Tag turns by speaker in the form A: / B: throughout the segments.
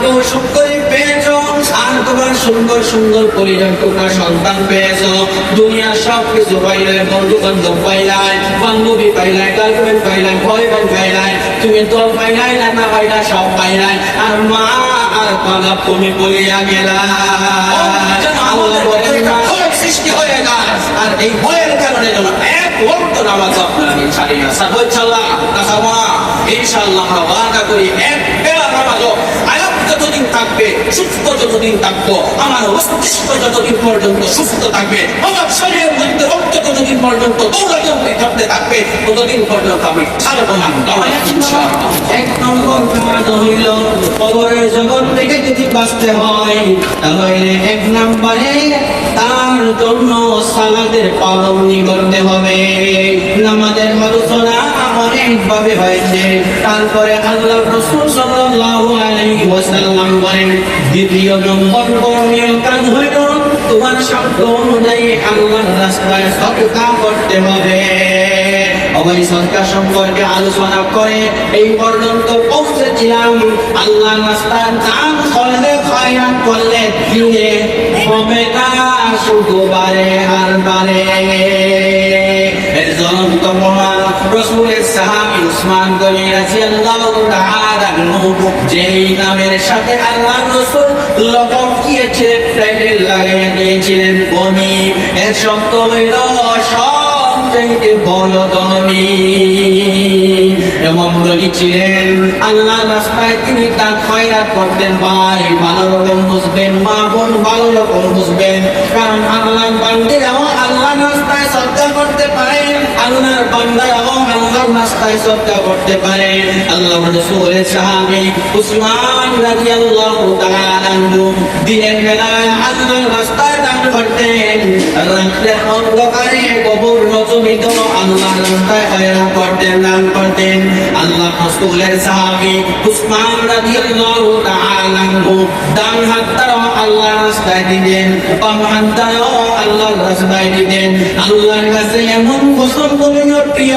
A: কেউ সুন্দরী পেয়েছ আর তোমার সুন্দর সুন্দর পরিজন তোমার সন্তান পেয়েছ। দুনিয়ার সব কিছু পাইলাই বন্ধু বান্ধব পাইলাই বান্ধবী পাইলাই গার্লফ্রেন্ড পাইলাই বয়ফ্রেন্ড পাইলাই তুমি তো পাইলাই না না সব পাইলাই। আর মা আর বাবা তুমি বলিয়া গেলা সৃষ্টি হয়ে যায়। আর এই ভয়ের কারণে যেন এক ওয়াক্ত নামাজ আপনারা ছাড়ি না সাহজ চাল্লাহ ইনশাআল্লাহ ওয়াদা করি এক বেলা আয়াত যতদিন থাকবে, সুস্থ যতদিন থাকব, আমার মস্তিষ্ক যতদিন পর্যন্ত সুস্থ থাকবে, আমার শরীরের মধ্যে রক্ত যতদিন পর্যন্ত দৌড়াদৌড়ি থাকতে থাকবে, ততদিন পর্যন্ত আমি ছাড়বো না। এক নম্বর হইল জগৎ থেকে যদি বাঁচতে হয়, তাহলে এক নম্বরে তার জন্য সালাদের পালনি করতে হবে। নামাজের আলোচনা অনেকভাবে হয়েছে। তারপরে আল্লাহ রসুল বলেন, দ্বিতীয় নম্বর করণীয় কাজ হইল তোমার শব্দ অনুযায়ী আল্লাহর রাস্তায় সততা করতে হবে। সরকার সম্পর্কে আলোচনা করে এই পর্যন্ত পৌঁছেছিলাম। আল্লাহ রাস্তার নাম করলে খয়রান করলে দিনে হবে না, শুধু আর বারে সাথে আল্লাহ রসুল লগন দিয়েছিলেন টাইটেল লাগাইয়া দিয়েছিলেন গনি এর শব্দ হইল সবচাইতে বড় ধনী এমন ছিলেন আল্লাহ রাস্তায় তিনি তার খয়রাত করতেন ভাই। ভালো রকম বুঝবেন, মা বোন ভালো রকম বুঝবেন। কারণ আল্লাহ বান্দিরাও আল্লাহ রাস্তায় শ্রদ্ধা করতে পারে। আল্লাহর বান্দারাও আল্লাহর রাস্তায় শ্রদ্ধা করতে পারে। আল্লাহ রসুলের সাহাবী উসমান রাদিয়াল্লাহু তাআলা দিনের বেলায় আল্লাহর রাস্তায় দান করতেন। রাত্রের অন্ধকারে কবর রচমিত আল্লাহ রাস্তায় করতেন আল্লাহ রসুলের সাহাবী উসমান রাদিয়াল্লাহু তাআলা ডান হাতটাও আল্লাহ রাস্তায় দিতেন, বাম হাতটাও আল্লাহ রাস্তায় দিতেন। আল্লাহর কাছে এমন প্রিয়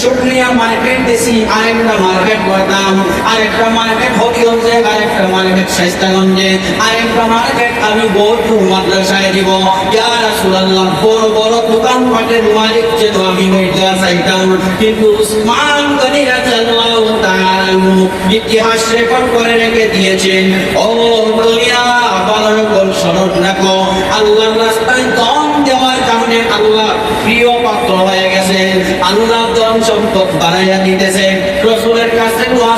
A: শুকনিয়া মার্কেট দিছি আরেকটা মার্কেট করতাম আরেকটা মার্কেট হবিগঞ্জে আরেকটা মার্কেট শাইস্তাগঞ্জে আরেকটা মার্কেট আমি বোধপুর মাদ্রাসায় দিব। ইয়া রাসূলুল্লাহ, বড় বড় দোকান পাটের মালিক যে তো আমি হইতে চাইতাম কিন্তু উসমান গনি রাদিয়াল্লাহু তাআলা ইতিহাস রেকর্ড করে রেখে দিয়েছেন, ও দুনিয়া ভালো রকম স্মরণ রাখো। আল্লাহর রাস্তায় দম দেওয়ার কারণে আল্লাহ প্রিয় পাত্র হয়ে গেছে আল্লাহ ধন সম্পদ বাড়াইয়া দিতেছে। রসুলের কাছে দোয়া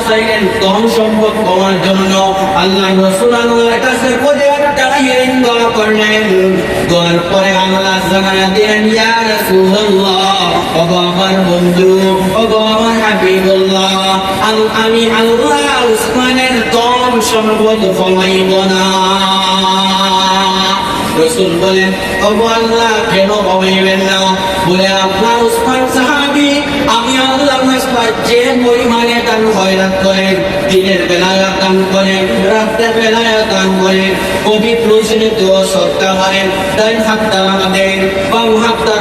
A: ধন সম্পদ কমার জন্য। আল্লাহ রসুল আল্লাহর কাছে বন্ধু, ওগো আমার হাবিবুল্লাহ আমি আল্লাহ উসমানের সম্পদ কমাইব রসুল বলেন, ওগো আল্লাহ, কেন কমাইবেন না? বলে আপনার উসমান সাহাবি, আমি পরিমাণে দান করেন দিনের বেলায় দান করেন বেলায় দান করেন পবিত্র সত্তা আমাদের, বাম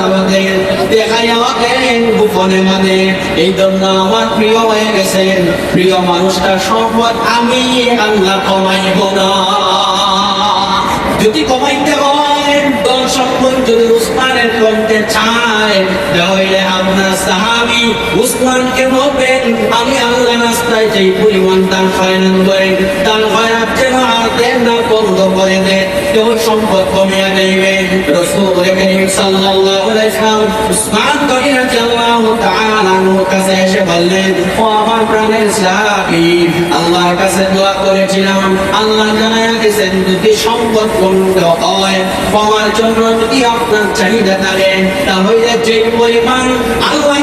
A: আমাদের দেখাইয়া দেন গোপনে মানে। এই জন্য আমার প্রিয় হয়ে গেছেন প্রিয় মানুষটা সম্পদ আমি আল্লাহ কমাইব না। যদি কমাইতে হয় সম্পদ যদি উসমানের করতে চায় তাহলে আপনার সাহাবি উসমানকে বলবেন আমি আল্লাহ রাস্তায় যেই পরিমাণ দান খয়রান করেন দান খয়রাত যেন আর দেন না, বন্ধ করে দেন কেউ সম্পদ কমিয়ে দেবে। এসে বললেন, ও আল্লাহর কাছে দোয়া করেছিলাম। আল্লাহ জানায়া দিয়েছেন সম্পদ পূর্ণ হয় পাওয়ার জন্য যদি আপনার চাহিদা থাকে তাহলে যে পরিমাণ আল্লাহ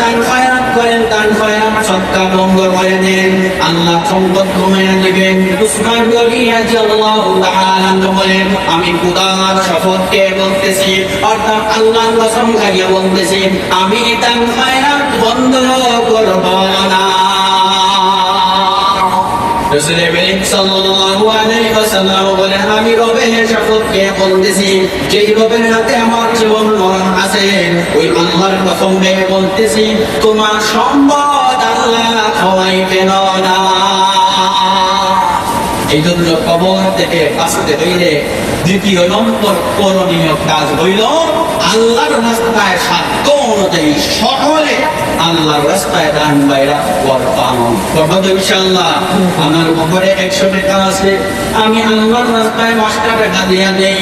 A: দান খয়রাত করেন দান খয়রাত সৎকা ভঙ্গ করে দেন আল্লাহ সম্পদ কমাইয়া দিবেন উসমান বলেন আমি খুদার শপথকে বলতেছি অর্থাৎ আল্লাহর কসম খাইয়ে বলতেছি আমি দান খয়রাত বন্ধ করব না রসুল করিম সাল্লাল্লাহু আলাইহি ওয়াসাল্লাম বলেন, আমি রবের শপথকে বলতেছি, যেই রবের হাতে আমার জীবন মরণ আছে, ওই আল্লাহর কসম দিয়ে বলতেছি, তোমার সম্পদ আল্লাহ খাওয়াইবেন না এই জন্য কবর থেকে বাঁচতে হইলে দ্বিতীয় নম্বর করণীয় কাজ হইল, আল্লাহর রাস্তায় সাধ্য অনুযায়ী সকলে আল্লাহর রাস্তায় দান বাইরা করতাম করব তো ইনশাল্লাহ আমার উপরে একশো টাকা আছে, আমি আল্লাহর রাস্তায় পাঁচটা টাকা দিয়া দেই।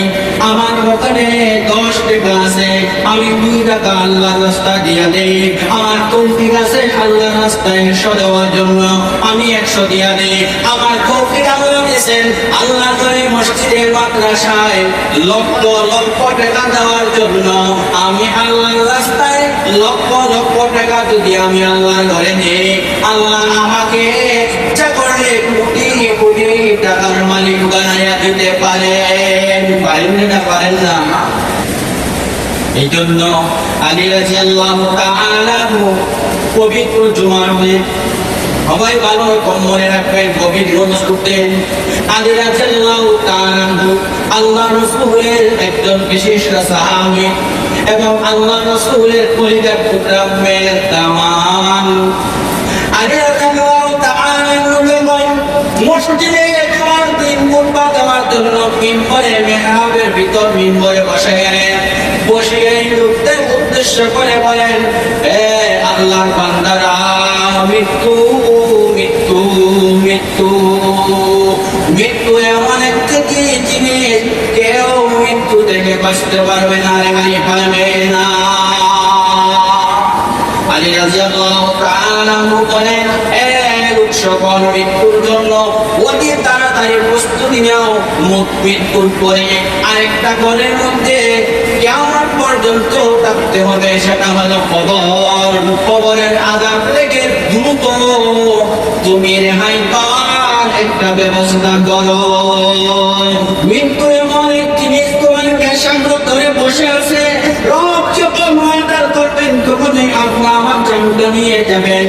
A: আমার ওখানে দশ টাকা আছে, আমি দুই টাকা আল্লাহর রাস্তায় দিয়া দেই। আমার তৌফিক আছে আল্লাহর রাস্তায় একশো দেওয়ার জন্য, আমি একশো দিয়া দেই। আমার তৌফিক আল্লাহ দিয়েছেন, আল্লাহ করে মসজিদের মাদ্রাসায় লক্ষ লক্ষ টাকা দেওয়ার জন্য, আমি আল্লাহর রাস্তায় লক্ষ লক্ষ টাকা যদি আমি আল্লাহ ধরে নেই, আল্লাহ আমাকে ইচ্ছা করে কোটি কোটি টাকার মালিক বানাইয়া দিতে পারেন পারেন না পারেন না। এই জন্য আলী রাজি আল্লাহ পবিত্র জুমার হয়ে সবাই ভালো কম মনে রাখবেন, গভীর রোজ করতেন। আলী রাজি আল্লাহ আল্লাহ রসুলের একজন বিশেষ সাহাবী এবং আল্লাহ রসুলের পরিবার টুকরা মেয়ের তামান আলী রাজি আল্লাহ মসজিদে খাওয়ার দেওয়ার মৃত্যু এমন একটা জিনিস, কেউ মৃত্যু থেকে বাঁচতে পারবে না রেহাই পারবে না। আলী রাজিয়াল্লাহু তাআলা বলেন, এ সকল মৃত্যুর জন্য। অতি তাড়াতাড়ি প্রস্তুতি নাও, মুখ মৃত্যুর পরে আরেকটা ঘরের মধ্যে। কেমন পর্যন্ত থাকতে হবে, সেটা হলো কবর। কবরের আজাব থেকে দ্রুত তুমি রেহাই পাওয়ার একটা ব্যবস্থা করো। মৃত্যু এমন একটি জিনিস সামনে ধরে বসে আছে। রব যখন ময়দার করবেন তখনই আপনি আমার জমটা নিয়ে যাবেন।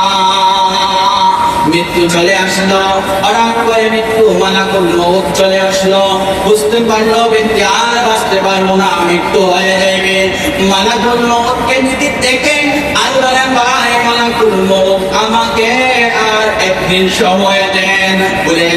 A: মৃত্যু চলে আসলো, হঠাৎ করে মৃত্যু মালাকুল মউত চলে আসলো। বুঝতে পারল ব্যক্তি আর বাঁচতে পারব না, মৃত্যু হয়ে যাবে। মালাকুল মউতকে যদি দেখে ভাই আমাকে আর একদিন সময় দেন। বলে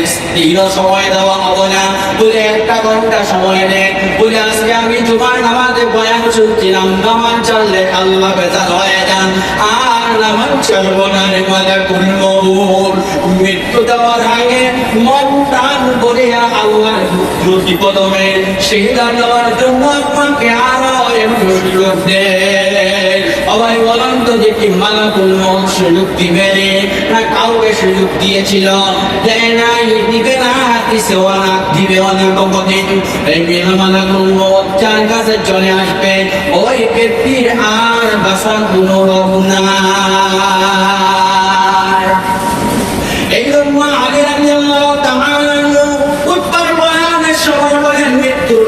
A: সময় দেওয়া হবে না, বলে একটা ঘণ্টা সময় দেন বলে আজকে আমি জুমার নামাজে বয়ান শুনছিলাম, নামাজ চললে আল্লাহ বেতার হয়ে যান। আর নামাজ চলবো না রে মালাকুল মউত মৃত্যু দেওয়ার আগে মন প্রাণ করিয়া আল্লাহ প্রতি কদমে সিজদা দেওয়ার জন্য আপনাকে আরও একটু সুযোগ সবাই বলেন তো যে মালাকুল মউত সুযোগ দিবে না কাউকে সুযোগ দিয়েছিল। দেয় নাই, দিবে না, দিছেও না, দিবেও না কখনদিন এই বিনা মালাকুল যার কাছে চলে আসবে, ওই ব্যক্তির আর বাসার কোনো রোগ জন্য আগে উত্তর মৃত্যুর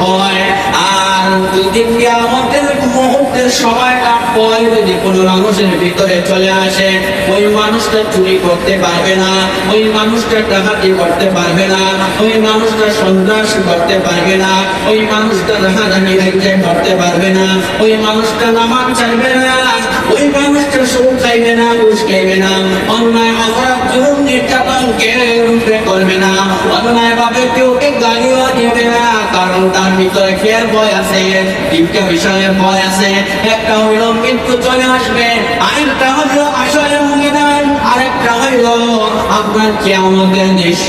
A: ভয় আর দুদিন আমাদের মুহূর্তে সময়টা পরে যদি কোনো মানুষের ভিতরে চলে আসে, ওই মানুষটা চুরি করতে পারবে না, ওই মানুষটা ডাকাতি করতে পারবে না, ওই মানুষটা সন্ত্রাস করতে পারবে না, ওই মানুষটা রাহাজানি হাইতে করতে পারবে না, ওই মানুষটা নামাজ চাইবে না, ওই মানুষটা সুখ খাইবে না, ঘুষ খাইবে না, অন্যায় অপরাধ জুলুম, নির্যাতন কেউ রূপে করবে না, অন্যায় ভাবে কেউ কে গালিও দেবে না, কারণ তার ভিতরে ফের ভয় আছে বিষয়ের ভয় আছে একটা হইল মৃত্যু চলে আসবে, আরেকটা হইল আসলে দেন আরেকটা হইল আপনার কেমনের দৃশ্য।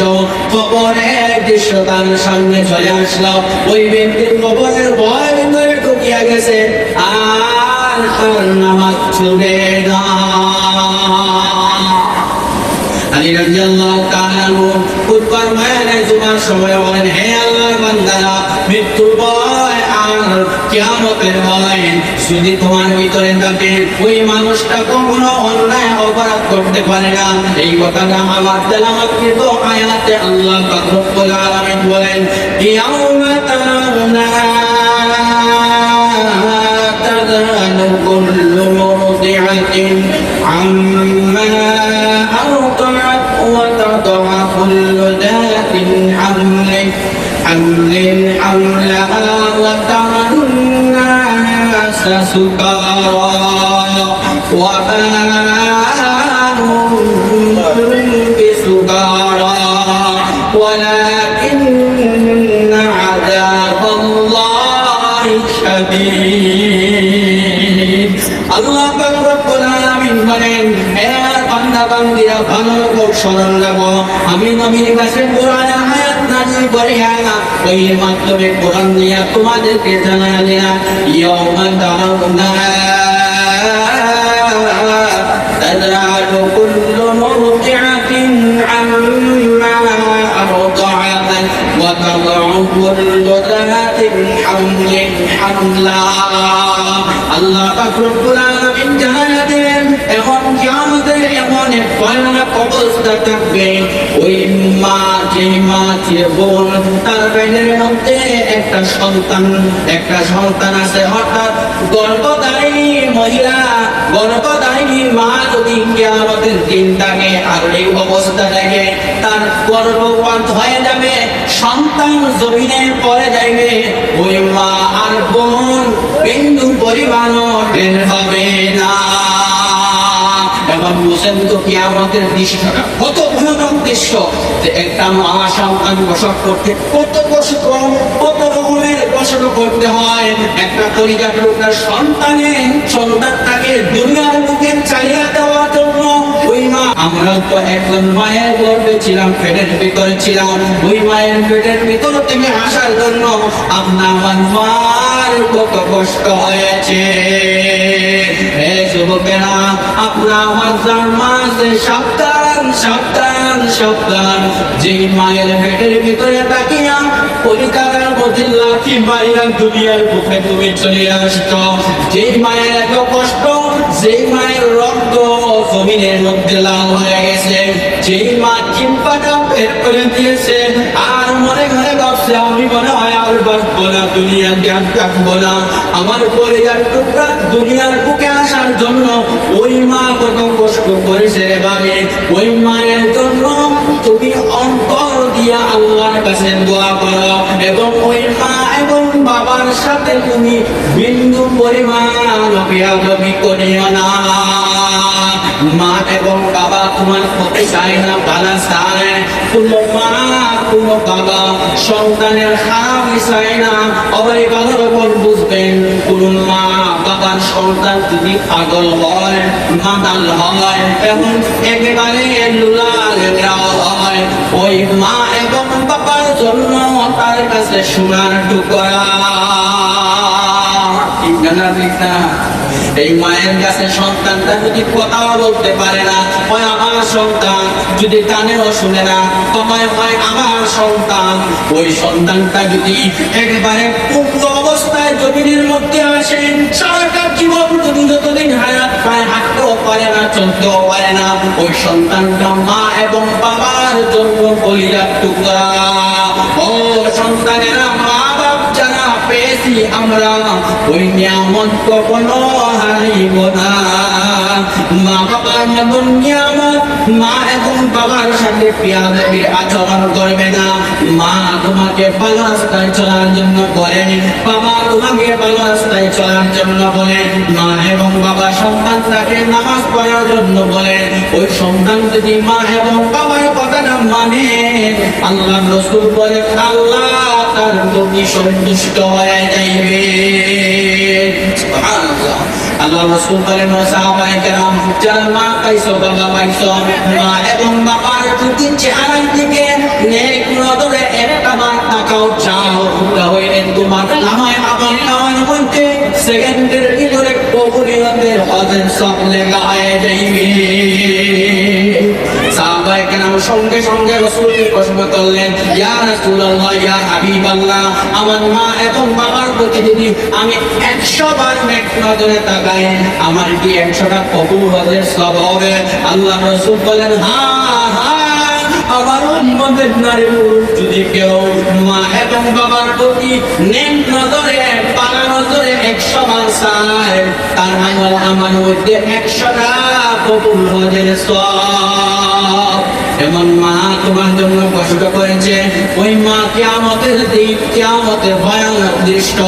A: কবরের দৃশ্য তার সামনে চলে আসলো। ওই ব্যক্তির কবরের ভয় ভিতরে ঢুকিয়া গেছে। আর তার নামাজ জুমার সময় বলেন, হে আল্লাহর মৃত্যুর আর কিয়ামতের ভয় যদি তোমার ভিতরে থাকে, ওই মানুষটা কখনো অন্যায় অপরাধ করতে পারে না। এই কথাটা আমার তেলাওয়াতকৃত আয়াতে আল্লাহ পাক আলামিন বলেন ইয়াউমা তারাউনা ومجد جلالها يوم ترونها تذهل كل مرجعة عما أرضعت وتضع كل ذات حمل حملها الله أكبر من جهل এমন ভয়ানক অবস্থা থাকবে ওই মা যে মা, যে বোন, তার পেটের মধ্যে একটা সন্তান একটা সন্তান আছে। অর্থাৎ গর্ভধারিণী মহিলা, গর্ভধারিণী মা যদি কিয়ামতের দিন থাকে আর এই অবস্থা থাকে তার গর্ভপাত হয়ে যাবে, সন্তান জমিনে পড়ে যাইবে। ওই মা আর বোন বিন্দু পরিমাণও বের হবে না। বুঝেন তো কত ভয়ানক দৃশ্য একটা মা সন্তান প্রসব করতে, কত কত রকমের কষ্ট করতে হয়। একটা লোকের সন্তানে সন্তানটাকে দুনিয়ার মুখে চালিয়ে দেওয়ার জন্য। মা, আমরা তো একজন মায়ের গর্ভে ছিলাম, পেটের ভিতরে ছিলাম। ওই মায়ের পেটের ভিতর থেকে আসার জন্য আপনার আমার কত কষ্ট হয়েছে। হে যুবকেরা, আপনার আমার যার সাবধান সাবধান সাবধান। যে মায়ের পেটের ভিতরে তাকিয়া কলিকাতার মধ্যে লাঠি মাইয়া দুনিয়ার বুকে তুমি চলে আসছো। যে মায়ের এত কষ্ট যে মায়ের রক্ত জমিনের মধ্যে লাল হয়ে গেছে। যে মা চিম্পাটা বের করে দিয়েছে, আর মনে ঘরে ভাবছে, আমি মনে হয় আর বাঁচবো না দুনিয়া জ্ঞান থাকব না। আমার পরিবার টুকরা দুনিয়ার বুকে আসার জন্য ওই মা কত কষ্ট করেছে রে বাবে। ওই মায়ের জন্য তুমি অন্তর দিয়া আল্লাহর কাছে দোয়া করো এবং ওই মা এবং বাবার সাথে তুমি বিন্দু পরিমাণ অভিয়াগমি করিও না। মা এবং বাবা তোমার হতে চায় না ভালো চায় কোনো মা, কোনো বাবা সন্তানের খারাপ চায় না। অবাই ভালো রকম বুঝবেন, কোনো মা বাবার সন্তান যদি পাগল হয়, মাতাল হয়, এবং একেবারে লুলা লেগরাও হয়, ওই মা এবং বাবার জন্য তার কাছে সোনার টুকরা। ঠিক না এই মায়ের কাছে সন্তানটা যদি কথাও বলতে পারে না, হয় আমার সন্তান, যদি কানেও শুনে না তোমায় হয় আমার সন্তান। ওই সন্তানটা যদি একেবারে পূর্ণ অবস্থায় জমিনের মধ্যে আসে, সারাটা জীবন যদি যতদিন হায়াত পায়, হাঁটতেও পারে না, চলতেও পারে না, ওই সন্তানটা মা এবং বাবার জন্য বলিরার টুকরা। ও সন্তানেরা মা বাপ যারা পেয়েছি আমরা, ওই নিয়ামত কখনো হারিব না। মা বাবার মতন নিয়ামত, মা এবং বাবার সাথে পিয়াদের আচরণ করবে না। মা তোমাকে ভালো রাস্তায় চলার জন্য বলেন বাবা তোমাকে ভালো রাস্তায় চলার জন্য বলেন মা এবং বাবা সন্তানটাকে নামাজ পড়ার জন্য বলেন ওই সন্তান যদি মা এবং বাবার কথাটা মানে আল্লাহ রসুল বলে আল্লাহ তার প্রতি সন্তুষ্ট। আল্লাহ রসুল বলেন এবং বাবার প্রতি চেহারার দিকে একটা বার তাকাও চাও। হইলেন তোমার নামায় আমার নামার মধ্যে সেকেন্ডের ভিতরে কবুলিয়তের হজের সব লেখা হয়ে যাইবে আমার মা এবং বাবার প্রতি আমি একশো বার নেক নজরে তাকাই। আমার কি একশোটা কবুল হজের সব হবে? আল্লাহ রসুল বলেন হ্যাঁ হ্যাঁ উম্মতের নারী পুরুষ যদি কেউ মা এবং বাবার প্রতি নেক নজরে পালা নজরে একশো বার চায়, তার আমল আমার মধ্যে একশোটা কবুল হজের সব। এমন মা তোমার জন্য কষ্ট করেছে, ওই মা কেয়ামতের দিন কেয়ামতের ভয়ানক দৃষ্ট।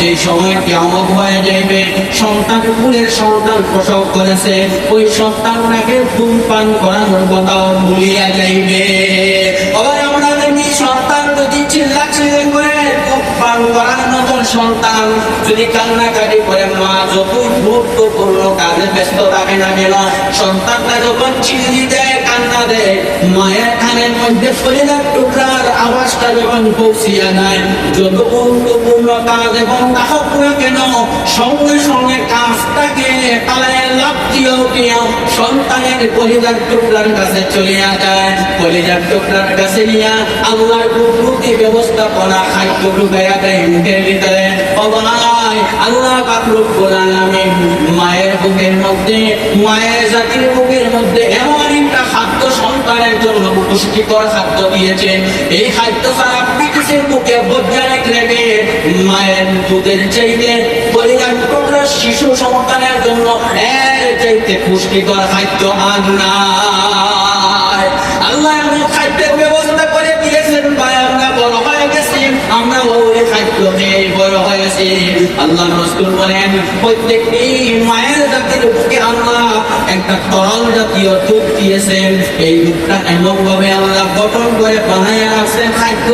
A: যে সময় কেয়ামত হয়ে যাইবে, সন্তান কুলের সন্তান প্রসব করেছে, ওই সন্তানটাকে ধূমপান করানোর কথাও ভুলিয়া যাইবে। করে মা গুরুত্বপূর্ণ কাজে ব্যস্ত থাকে না সন্তানটা যখন চিনি দেয় কান্না দেয় মায়ের কানের মধ্যে ফরিদার টুকরার আওয়াজটা যখন পৌঁছিয়া যায় যত গুরুত্বপূর্ণ এবং তাহক না কেন? সঙ্গে সঙ্গে কাজটাকে পালায় লাভ দিয়েও দিয়েও সন্তানের টুকরার কাছে চলিয়া যায়। টুকরার কাছে নিয়া আল্লাহর প্রকৃতি ব্যবস্থাপনা খাদ্য ঢুকাইয়া দেয় মুখের ভিতরে আল্লাহ পাকরুক আলামিন মায়ের বুকের মধ্যে, মায়ের জাতির বুকের মধ্যে এমন সন্তানের জন্য পুষ্টিকর খাদ্য দিয়েছে। এই খাদ্য ছাড়া ব্রিটিশের বুকে বৈজ্ঞানিক রেখে মায়ের দুধের চাইতে টুকরা শিশু সন্তানের জন্য এর চাইতে পুষ্টিকর খাদ্য আর নাই। আল্লাহ এমন খাদ্যের ব্যবস্থা করে দিয়েছেন ভাই আমরা বড় হয়ে খাদ্য খাদ্য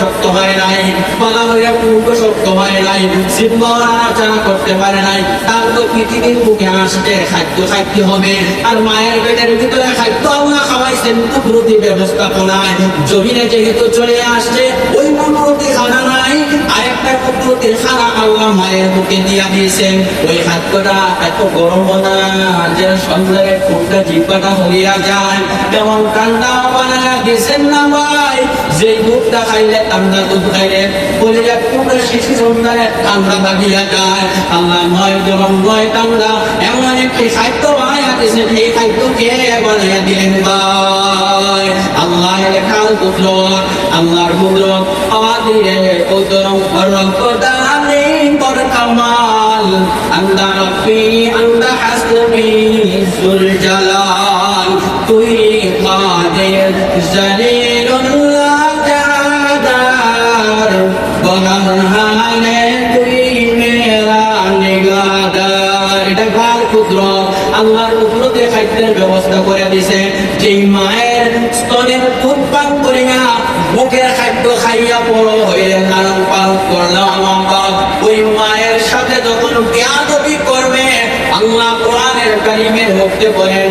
A: শক্ত হয় নাই পালা হইয়া পুরো শক্ত হয় নাই জীব নাড়াচাড়া করতে পারে খাদ্য খাইতে হবে, আর মায়ের পেটের ভিতরে খাদ্য আল্লাহ খাওয়াইছেন কুদরতি ব্যবস্থাপনায়। জমিনে যেহেতু চলে আসছে, ওই কুদরতি খানা নাই, আরেকটা কুদরতির খানা আল্লাহ মায়ের বুকে দিয়া দিয়েছেন। ওই খাদ্যটা এত গরম না যে সন্ধ্যায় খুবটা জিব্বাটা হইয়া যায়। তেমন ঠান্ডা বানায় দিয়েছেন না ভাই? যে দুধটা খাইলে ঠান্ডা দুধ খাইলে বলে যাক তোমরা শিশু সন্তানে ঠান্ডা লাগিয়া যায় আল্লাহ নয় গরম নয় ঠান্ডা এমন একটি খাদ্য বানাইয়া দিয়েছেন এই খাদ্য কে বানাইয়া দিলেন ভাই। আল্লাহ লেখাল পুত্র আল্লাহর পুত্র আন্দা রব্বি, আন্দা হাসবি, জুল জালাল। তুই কাদের জলিলুল্লাহ জাদার বনহানে তুই মেরা নিগাদার এটা কার পুত্র আল্লাহর কুদরতে খাদ্যের ব্যবস্থা করে দিছে যে মায়ের স্তনের দুধ পান করিয়া মুখের খাদ্য খাইয়া বড় হয়ে ওই মায়ের সাথে যখন বেয়াদবি করবে আল্লাহ কোরআনের কারিমের বলেন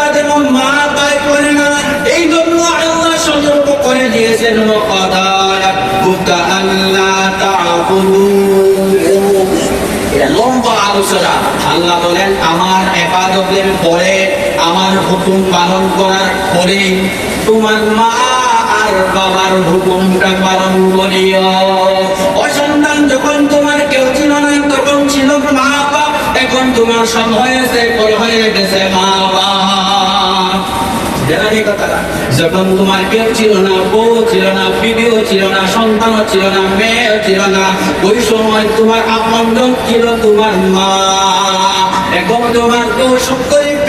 A: হুকুম পালন করার পরে তোমার মা আর বাবার হুকুমটা পালন করিও। ও সন্তান, যখন তোমার কেউ ছিল না, তখন ছিল মা বাপ, এখন তোমার সব হয়েছে পর হয়ে গেছে মা? যখন তোমার কেউ ছিল না, বউ ছিল না, বিবিও ছিল না, সন্তানও ছিল না, মেয়েও ছিল না, ওই সময় তোমার আপন ছিল তোমার মা। এখন তোমার কেউ সকলে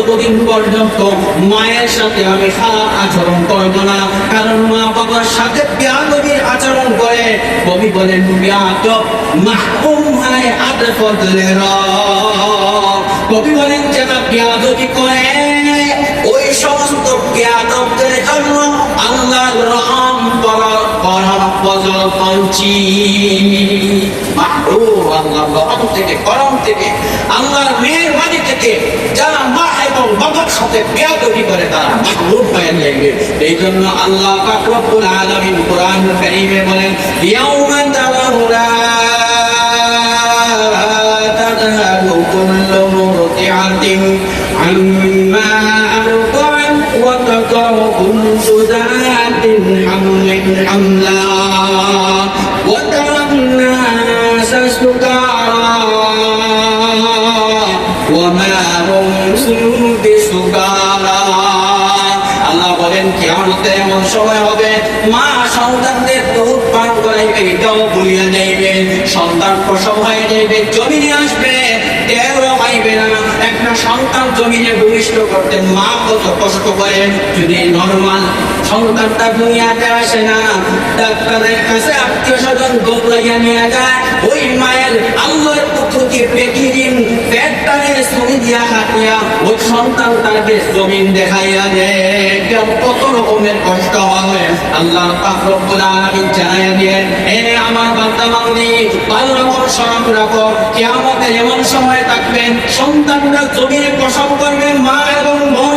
A: ততদিন পর্যন্ত মায়ের সাথে আমি খারাপ আচরণ করব না, কারণ মা বাবার সাথে বিয়াদবির আচরণ করে কবি বলেন কবি বলেন যারা বিয়াদবি করে, ওই সমস্ত বিয়াদবদের জন্য করার করার ফজল পঞ্চি মাহরুম আল্লাহর রহম থেকে করম থেকে আল্লাহর মেহেরবানি থেকে যারা মা এবং বাবার সাথে বেয়াদবি করে তারা মাহরুম হয়ে যাবে এই জন্য আল্লাহ পাক রব্বুল আলামিন কোরআন কারীমে বলেন ইয়াউমা তাওয়ারা تذهب كل مرضعة عما أرضعت وتضع كل ذات حمل حملا আল্লাহ বলেন কেমনতে এমন সময় হবে, মা সন্তানদের দৌড় পান করাইবে এটাও ভুলিয়া যাইবে সন্তান প্রসব হয়ে যাইবে জমিনে আসবে একটা সন্তান জমিনে ভূমিষ্ঠ করতে মা কত কষ্ট সন্তানটা দুনিয়াতে আসে ডাক্তারের কাছে আত্মীয় স্বজন দৌড়াইয়া নিয়ে যায়, ওই মায়ের আল্লাহর থেকে পেটটারে ছবি দিয়া কাটিয়া ওই সন্তান তাকে জমিন দেখাইয়া দেয় কত রকমের কষ্ট হয়। আল্লাহ জানাইয়া দেন এ আমার বান্দা বান্দি, ভালো রকম স্মরণ রাখো। কিয়ামতে এমন সময় থাকবে, সন্তানরা জমিনে প্রসব করবে, মা এবং বোন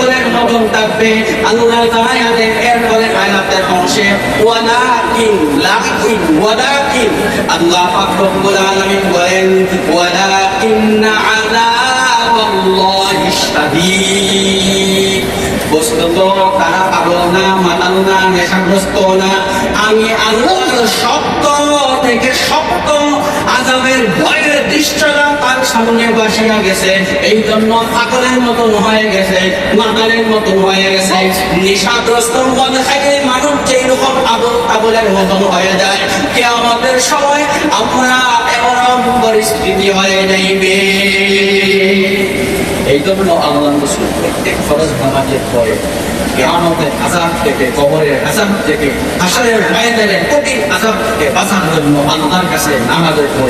A: পাগলের মতন থাকবে। আল্লাহ তাআলা এরপরে আয়াতের অংশে। ওয়ালাকিন, লাকিন, ওয়ালাকিন। আল্লাহ পাক রব্বুল আলামিন বলেন ওয়ালাকিন আযাবাল্লাহি শাদীদ। বস্তুত, তারা পাগল না, মাতাল না, নেশাগ্রস্ত না। আমি আল্লাহর শব্দ থেকে শব্দ আজাবের ভয়ের দৃশ্যটা তার সামনে বাসিয়া গেছে। এই জন্য পাগলের মতন হয়ে গেছে, মাতালের মতন হয়ে গেছে। নেশাগ্রস্ত মদ খাইলে মানুষ যেই রকম আবল আবলের মতন হয়ে যায় কে আমাদের সময় আমরা এমন পরিস্থিতি হয়ে যাইবে। এই জন্য আল্লাহ রসুল প্রত্যেক ফরজ নামাজের পরে কেয়ামতের আজাব থেকে, কবরের আজাব থেকে, হাসরের ময়দানের কঠিন আজাব থেকে বাঁচার জন্য আল্লাহর কাছে নামাজের পরে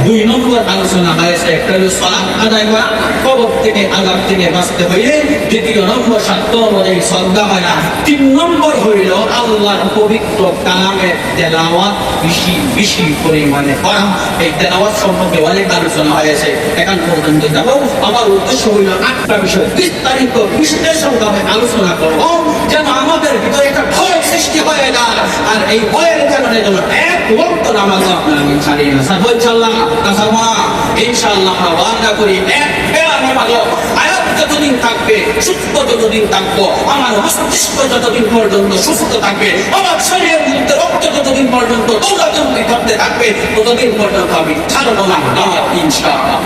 A: দুই নম্বর আলোচনা হয়েছে, একটা হলো সালাত আদায় করা কবর থেকে আজাব থেকে বাঁচতে হইলে দ্বিতীয় নম্বর সাধ্য অনুযায়ী শ্রদ্ধা হয় না। তিন নম্বর হইল আল্লাহর পবিত্র কালামের তেলাওয়াত বেশি বেশি পরিমাণে করা। এই তেলাওয়াত সম্পর্কে অনেক আলোচনা হয়েছে। এখান পর্যন্ত যাব। আমার উদ্দেশ্য হইল আটটা বিষয়। বিস্তারিত বিশ্লেষণভাবে আলোচনা করব। যেন আমাদের ভিতরে একটা সৃষ্টি হয়ে যায় আর এই ভয়ের কারণে যেন এক ওয়াক্ত নামাজ আপনার আমি ছাড়িয়ে না সাহেব ইনশাল্লাহ তাসামা ইনশাল্লাহ আমরা ওয়াদা করি, এক বেলা নামাজ যতদিন থাকবে, সুস্থ যতদিন থাকব, আমার মস্তিষ্ক যতদিন পর্যন্ত সুস্থ থাকবে, আমার শরীরের মধ্যে রক্ত যতদিন পর্যন্ত দৌড়াদৌড়ি করতে থাকবে, ততদিন পর্যন্ত আমি ছাড়বো না। ইনশাআল্লাহ।